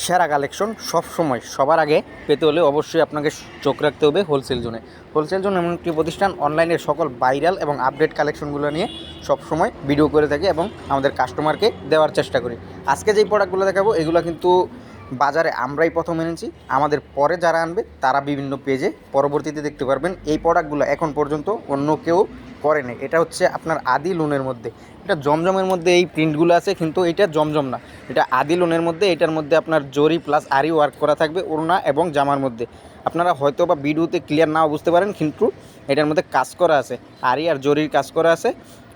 সেরা কালেকশন সব সময় সবার আগে পেতে হলে অবশ্যই আপনাকে চোখ রাখতে হবে হোলসেল জোনে হোলসেল জোন এমন একটি প্রতিষ্ঠান অনলাইনের সকল ভাইরাল এবং আপডেট কালেকশনগুলো নিয়ে সব সময় ভিডিও করে থাকে এবং আমাদের কাস্টমারকে দেওয়ার চেষ্টা করি। আজকে যেই প্রোডাক্টগুলো দেখাবো, এগুলো কিন্তু বাজারে আমরাই প্রথম এনেছি। আমাদের পরে যারা আনবে, তারা বিভিন্ন পেজে পরবর্তীতে দেখতে পারবেন। এই প্রোডাক্টগুলো এখন পর্যন্ত অন্য কেউ করেনি এটা হচ্ছে আপনার আদি লোনের মধ্যে। এটা জমজমের মধ্যে এই প্রিন্টগুলো আছে, কিন্তু এটা জমজম না। এটা আদি লোনের মধ্যে, এটার মধ্যে আপনার জরি প্লাস আরি ওয়ার্ক করা থাকবে ওড়না এবং জামার মধ্যে। আপনারা হয়তো বা ভিডিওতে ক্লিয়ার নাও বুঝতে পারেন, কিন্তু এটার মধ্যে কাজ করা আছে। আরি আর জরির কাজ করা আছে,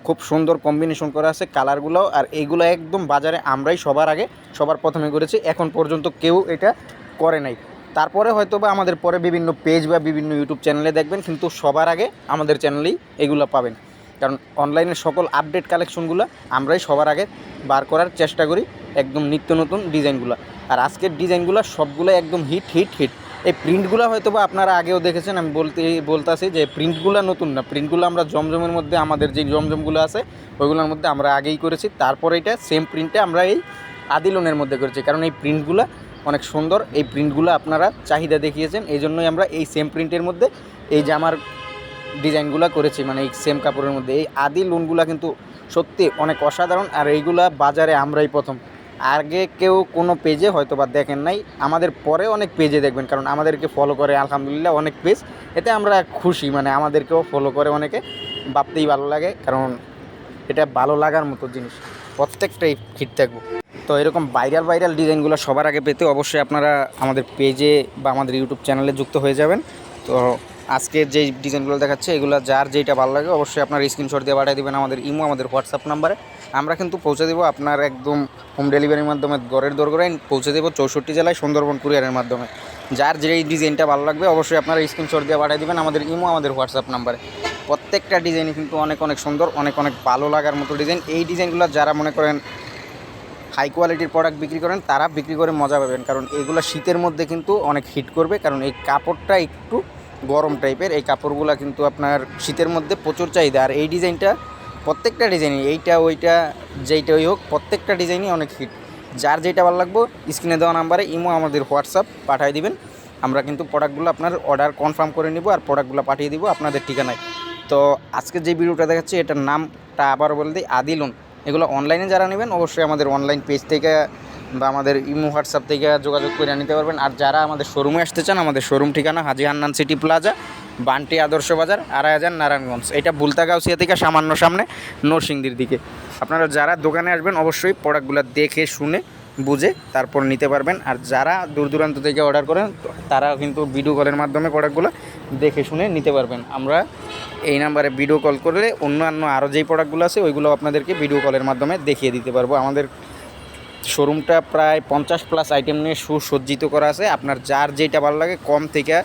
খুব সুন্দর কম্বিনেশন করা আছে কালারগুলো আর এইগুলো একদম বাজারে আমরাই সবার আগে, সবার প্রথমে করেছি, এখন পর্যন্ত কেউ এটা করে নাই। তারপরে হয়তো বা আমাদের পরে বিভিন্ন পেজ বা বিভিন্ন ইউটিউব চ্যানেলে দেখবেন, কিন্তু সবার আগে আমাদের চ্যানেলেই এগুলো পাবেন। কারণ অনলাইনের সকল আপডেট কালেকশনগুলো আমরাই সবার আগে বার করার চেষ্টা করি একদম নিত্য নতুন ডিজাইনগুলো আর আজকের ডিজাইনগুলো সবগুলো একদম হিট হিট হিট এই প্রিন্টগুলো হয়তো বা আপনারা আগেও দেখেছেন, আমি বলতে, বলতেছি যে প্রিন্টগুলো নতুন না। প্রিন্টগুলো আমরা জমজমের মধ্যে আমাদের যে জমজমগুলো আছে, ওইগুলোর মধ্যে আমরা আগেই করেছি। তারপরে এটা সেম প্রিন্টে আমরা এই আদিলনের মধ্যে করেছি। কারণ এই প্রিন্টগুলো অনেক সুন্দর। এই প্রিন্টগুলো আপনারা চাহিদা দেখিয়েছেন। এই জন্যই আমরা এই সেম প্রিন্টের মধ্যে এই জামার ডিজাইনগুলো করেছি মানে এই সেম কাপড়ের মধ্যে। এই আদি লোনগুলো কিন্তু সত্যি অনেক অসাধারণ। আর এইগুলা বাজারে আমরাই প্রথম। আগে কেউ কোনো পেজে হয়তো বা দেখেন নাই। আমাদের পরে অনেক পেজে দেখবেন। কারণ আমাদেরকে ফলো করে, আলহামদুলিল্লাহ, অনেক পেজ এতে আমরা খুশি। মানে আমাদেরকেও ফলো করে অনেকে। ভাবতেই ভালো লাগে। কারণ এটা ভালো লাগার মতো জিনিস। প্রত্যেকটাই হিট থাকব। তো এরকম ভাইরাল ভাইরাল ডিজাইনগুলো সবার আগে পেতে অবশ্যই আপনারা আমাদের পেজে বা আমাদের ইউটিউব চ্যানেলে যুক্ত হয়ে যাবেন। তো আজকে যেই ডিজাইনগুলো দেখাচ্ছে, এগুলো যার যেইটা ভালো লাগে অবশ্যই আপনার স্ক্রিনশট দিয়ে পাঠিয়ে দেবেন আমাদের ইমো, আমাদের হোয়াটসঅ্যাপ নাম্বারে আমরা কিন্তু পৌঁছে দেবো আপনার একদম হোম ডেলিভারির মাধ্যমে ঘরের দোরগোড়ায়, পৌঁছে দেবো চৌষট্টি জেলায় সুন্দরবন কুরিয়ারের মাধ্যমে। যার যেই ডিজাইনটা ভালো লাগবে অবশ্যই আপনারা স্ক্রিনশট দিয়ে পাঠিয়ে দেবেন আমাদের ইমো, আমাদের হোয়াটসঅ্যাপ নাম্বারে প্রত্যেকটা ডিজাইনই কিন্তু অনেক অনেক সুন্দর, অনেক অনেক ভালো লাগার মতো ডিজাইন। এই ডিজাইনগুলো যারা মনে করেন হাই কোয়ালিটির প্রোডাক্ট বিক্রি করেন, তারা বিক্রি করে মজা পাবেন। কারণ এগুলো শীতের মধ্যে কিন্তু অনেক হিট করবে, কারণ এই কাপড়টা একটু গরম টাইপের এই কাপড়গুলো কিন্তু আপনার শীতের মধ্যে প্রচুর চাহিদা। আর এই ডিজাইনটা প্রত্যেকটা ডিজাইনই, এইটা, ওইটা যেইটা ওই হোক, প্রত্যেকটা ডিজাইনই অনেক হিট যার যেটা ভালো লাগবো, স্ক্রিনে দেওয়া নাম্বারে ইমো আমাদের হোয়াটসঅ্যাপ পাঠিয়ে দিবেন। আমরা কিন্তু প্রোডাক্টগুলো আপনার অর্ডার কনফার্ম করে নিব আর প্রোডাক্টগুলো পাঠিয়ে দিব আপনাদের ঠিকানায়। তো আজকে যে ভিডিওটা দেখাচ্ছি, এটার নামটা আবার বলে দিই, আদিলুন। এগুলো অনলাইনে যারা নেবেন, অবশ্যই আমাদের অনলাইন পেজ থেকে বা আমাদের ইমো হোয়াটসঅ্যাপ থেকে যোগাযোগ করে নিতে পারবেন। আর যারা আমাদের শোরুমে আসতে চান, আমাদের শোরুম ঠিকানা হাজি হান্নান সিটি প্লাজা বান্টি আদর্শ বাজার আড়াই হাজার নারায়ণগঞ্জ। এটা বুলতাগাউসিয়া থেকে সামান্য সামনে নরসিংদীর দিকে। আপনারা যারা দোকানে আসবেন, অবশ্যই প্রোডাক্টগুলো দেখে, শুনে, বুঝে তারপর নিতে পারবেন। আর যারা দূর দূরান্ত থেকে অর্ডার করেন তারা কিন্তু ভিডিও কলের মাধ্যমে প্রোডাক্টগুলো দেখে শুনে নিতে পারবেন। আমরা এই নাম্বারে ভিডিও কল করলে অন্যান্য আরও যেই প্রোডাক্টগুলো আছে, ওইগুলো আপনাদেরকে ভিডিও কলের মাধ্যমে দেখিয়ে দিতে পারব। আমাদের শোরুমটা প্রায় পঞ্চাশ প্লাস আইটেম নিয়ে সুসজ্জিত করা আছে। আপনার যার যেটা ভালো লাগে, কম থেকে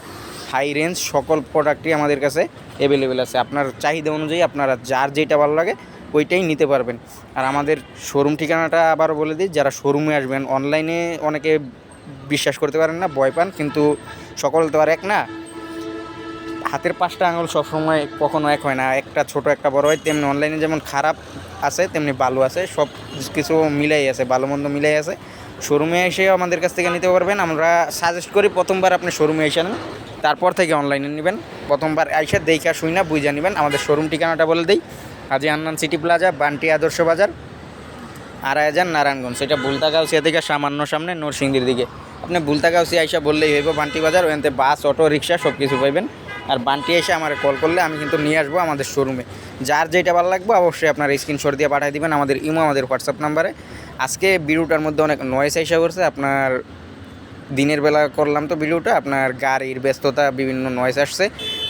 হাই রেঞ্জ সকল প্রোডাক্টই আমাদের কাছে অ্যাভেলেবেল আছে। আপনার চাহিদা অনুযায়ী আপনারা যার যেটা ভালো লাগে, ওইটাই নিতে পারবেন। আর আমাদের শোরুম ঠিকানাটা আবার বলে দিই, যারা শোরুমে আসবেন অনলাইনে অনেকে বিশ্বাস করতে পারেন না, ভয় পান, কিন্তু সকল তো আর এক না। হাতের পাঁচটা আঙুল সবসময় কখনো এক হয় না। একটা ছোট, একটা বড় হয়, তেমনি অনলাইনে যেমন খারাপ আছে, তেমনি ভালো আছে। সব কিছু মিলাই আছে, ভালো মন্দ মিলাই আছে। শোরুমে এসে আমাদের কাছ থেকে নিতে পারবেন। আমরা সাজেস্ট করি প্রথমবার আপনি শোরুমে এসে নেন। তারপর থেকে অনলাইনে নেবেন। প্রথমবার এসে দেখা শুই না বুঝে নেবেন। আমাদের শোরুম ঠিকানাটা বলে দিই। হাজি আন্নান সিটি প্লাজা, বান্টি আদর্শ বাজার আড়াই হাজার নারায়ণগঞ্জ। সেটা বুলতাগাউসিয়া থেকে সামান্য সামনে নরসিংদীর দিকে। আপনি বুলতাগাউসিয়া আইসা বললেই হইব, বান্টি বাজার ওখানতে বাস অটো রিক্সা সব কিছু পাইবেন। আর বান্টি এসে আমার কল করলে আমি কিন্তু নিয়ে আসব আমাদের শোরুমে যার যেটা ভালো লাগবে অবশ্যই আপনার স্ক্রিনশট দিয়ে পাঠিয়ে দিবেন আমাদের ইমো, আমাদের হোয়াটসঅ্যাপ নাম্বারে আজকে ভিডিওটার মধ্যে অনেক নয়েস এসে করছে আপনার দিনের বেলা করলাম তো ভিডিওটা, আপনার গাড়ির ব্যস্ততা, বিভিন্ন নয়েস আসছে।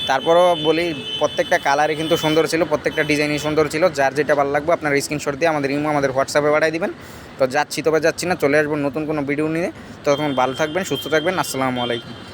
তারপরও বলি, প্রত্যেকটা কালারই কিন্তু সুন্দর ছিল, প্রত্যেকটা ডিজাইনই সুন্দর ছিল। যার যেটা ভালো লাগবে আপনার স্ক্রিনশট দিয়ে আমাদের ইমো, আমাদের হোয়াটসঅ্যাপে পাঠিয়ে দিবেন। তো যাচ্ছি তবে যাচ্ছি না, চলে আসব নতুন কোনো ভিডিও নিয়ে। তখন ভালো থাকবেন, সুস্থ থাকবেন, আসসালামু আলাইকুম।